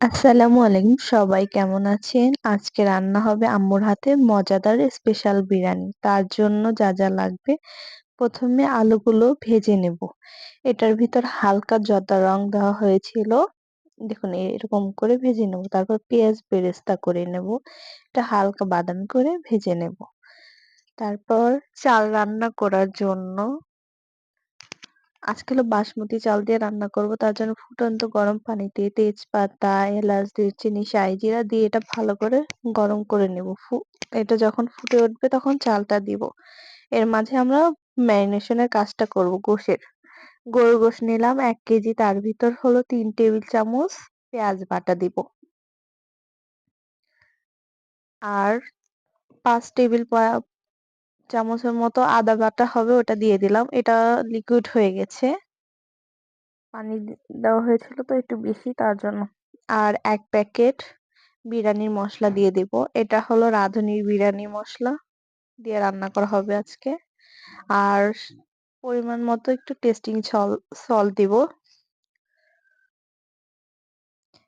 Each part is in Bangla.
আসসালামু আলাইকুম। সবাই কেমন আছেন? আজকে রান্না হবে আম্মুর হাতে মজাদার স্পেশাল বিরিয়ানি। তার জন্য যা যা লাগবে, প্রথমে আলুগুলো ভেজে নেব। এটার ভিতর হালকা জর্দা রং দেওয়া হয়েছিল। দেখুন, এরকম করে ভেজে নেব। তারপর পেঁয়াজ বেরেস্তা করে নেব। এটা হালকা বাদামি করে ভেজে নেব। তারপর চাল রান্না করার জন্য আজকে হলো বাসমতি চাল দিয়ে রান্না করব। তার জন্য ফুটন্ত গরম পানিতে তেজপাতা, এলাচ দারচিনি সাই জিরা দিয়ে এটা ভালো করে গরম করে নেব। এটা যখন ফুটে উঠবে তখন চালটা দিব। এর মাঝে আমরা ম্যারিনেশনের কাজটা করব গোশের। গরুর গোশ নিলাম, এক কেজি, তার ভিতর হলো তিন টেবিল চামচ পেঁয়াজ বাটা দিব। আর পাঁচ টেবিল চামচের মতো আদা বাটা হবে ওটা দিয়ে দিলাম। এটা লিকুইড হয়ে গেছে। পানি দেওয়া হয়েছিল তো একটু বেশি তার জন্য। আর এক প্যাকেট বিরিয়ানির মশলা দিয়ে দিব। এটা হলো রাঁধুনির বিরিয়ানি মশলা দিয়ে রান্না করা হবে আজকে। আর পরিমাণ মতো একটু টেস্টিং সল্ট দিব।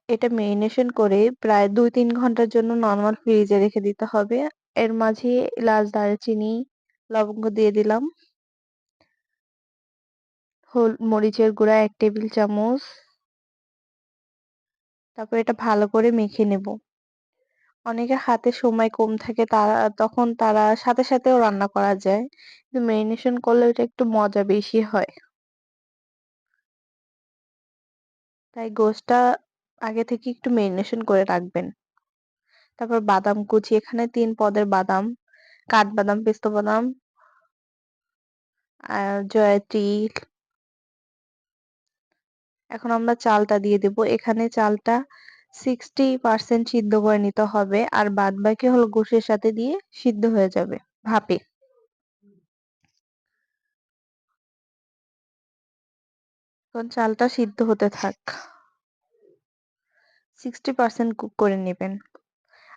এটা মেরিনেশন করে প্রায় দুই তিন ঘণ্টার জন্য নর্মাল ফ্রিজে রেখে দিতে হবে। এর মাঝে এলাচ দারচিনি লবঙ্গ দিয়ে দিলাম। হল, মরিচের গুঁড়া এক টেবিল চামচ। তারপর এটা ভালো করে মেখে নেব। অনেকের হাতে সময় কম থাকে, তারা, তখন তারা সাথে সাথেও রান্না করা যায়। কিন্তু মেরিনেশন করলে ওটা একটু মজা বেশি হয়। তাই গোশটা আগে থেকে একটু মেরিনেশন করে রাখবেন। তারপর বাদাম কুচি, এখানে তিন পদের বাদাম, কাঠবাদাম, পেস্তা বাদাম জয়ত্রী। এখন আমরা চালটা দিয়ে দেব। এখানে চালটা সিক্সটি পার্সেন্ট সিদ্ধ করে নিতে হবে আর বাদ বাকি হলো গোশের সাথে দিয়ে সিদ্ধ হয়ে যাবে ভাপে। এখন চালটা সিদ্ধ হতে থাক। সিক্সটি পার্সেন্ট কুক করে নেবেন।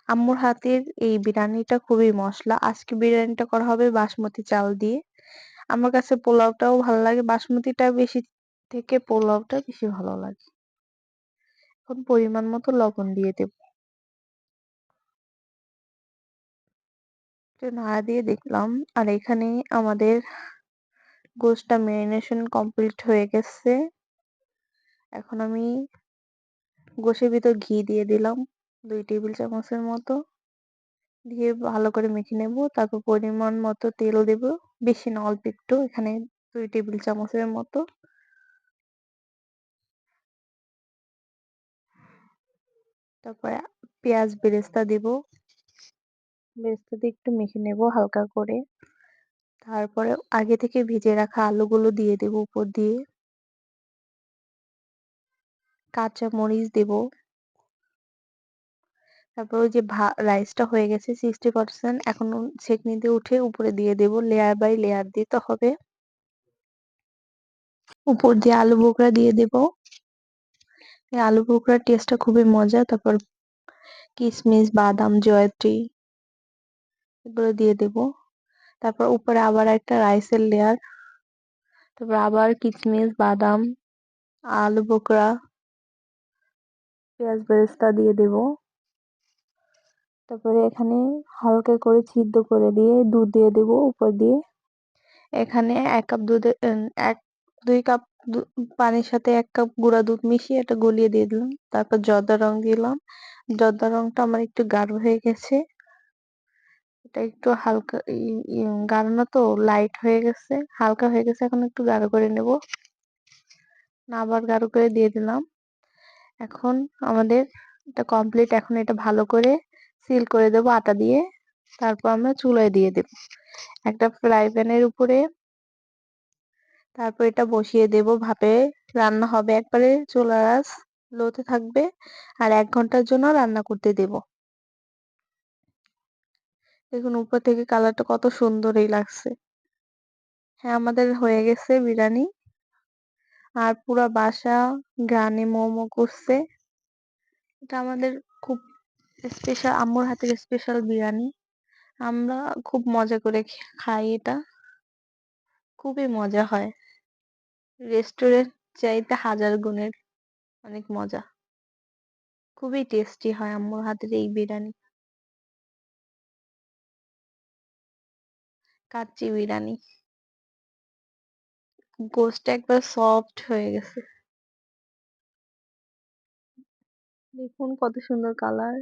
আম্মুর হাতের এই বিরিয়ানিটা খুবই মশলা। আজকে বিরিয়ানিটা করা হবে বাসমতি চাল দিয়ে। আমার কাছে পোলাওটাও ভালো লাগে, বাসমতিটা বেশি থেকে পোলাওটা বেশি ভালো লাগে। এখন পরিমাণ মতো লবণ দিয়ে দেব। নাড়া দিয়ে দেখলাম, আর এখানে আমাদের গোশটা মেরিনেশন কমপ্লিট হয়ে গেছে। এখন আমি গোশের ভিতর ঘি দিয়ে দিলাম, দুই টেবিল চামচের মতো। দিয়ে ভালো করে মেখে নেব, তারপর পরিমাণ মতো তেল দেব। বেশি না, অল্প একটু। এখানে দুই টেবিল চামচের মতো। তারপরে পেঁয়াজ বেরেস্তা দিব। বেরেস্তা দিয়ে একটু মেখে নেব হালকা করে। তারপরে আগে থেকে ভেজে রাখা আলুগুলো দিয়ে দেব উপর দিয়ে। কাঁচা মরিচ দেব। তারপর ওই যে ভা রাইসটা হয়ে গেছে সিক্সটি পার্সেন্ট এখন দিয়ে উঠে উপরে দিয়ে দেব লেয়ার বাই লেয়ার দিতে হবে। উপর দিয়ে আলু বোকরা দিয়ে দেব। এই আলু বোকরার টেস্টটা খুবই মজা, তারপর কিশমিশ বাদাম, জয়ত্রী, এগুলো দিয়ে দেব। তারপর উপরে আবার একটা রাইসের লেয়ার তারপর আবার কিশমিশ বাদাম, আলু বোকরা, পেঁয়াজ বেরেস্তা দিয়ে দেব। তারপরে এখানে হালকা করে সিদ্ধ করে দিয়ে দুধ দিয়ে দেব, উপর দিয়ে। এখানে এক কাপ দুধে এক, দুই কাপ পানির সাথে এক কাপ গুঁড়া দুধ মিশিয়ে এটা গলিয়ে দিয়ে দিলাম। তারপর জর্দা রং দিলাম। জর্দা রংটা আমার একটু গাঢ় হয়ে গেছে। এটা একটু হালকা গাঢ় না তো লাইট হয়ে গেছে। হালকা হয়ে গেছে, এখন একটু গাঢ় করে নেব। না, আবার গাঢ় করে দিয়ে দিলাম। এখন আমাদের এটা কমপ্লিট এখন এটা ভালো করে সিল করে দেব আটা দিয়ে, তারপর আমরা চুলায় দিয়ে দেব। একটা ফ্রাই প্যানের উপরে তারপর এটা বসিয়ে দেব ভাপে। রান্না হবে একবারে, চুলার আঁচ লোতে থাকবে আর এক ঘণ্টার জন্য রান্না করতে দেব। দেখুন, উপর থেকে কালারটা কত সুন্দরই লাগছে। হ্যাঁ আমাদের হয়ে গেছে বিরিয়ানি। আর পুরা বাসা গানে মোমো করছে। এটা আমাদের খুব স্পেশাল আম্মুর হাতের স্পেশাল বিরিয়ানি। আমরা খুব মজা করে খাই এটা। খুবই মজা হয়। রেস্টুরেন্ট চাইতে হাজার গুণের অনেক মজা। খুবই টেস্টি হয় আম্মুর হাতের এই বিরিয়ানি। কাচ্চি বিরিয়ানি। গোশত একবার সফট হয়ে গেছে। দেখুন কত সুন্দর কালার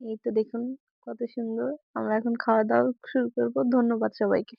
এই তো দেখুন কত সুন্দর। আমরা এখন খাওয়া দাওয়া শুরু করব। ধন্যবাদ সবাইকে।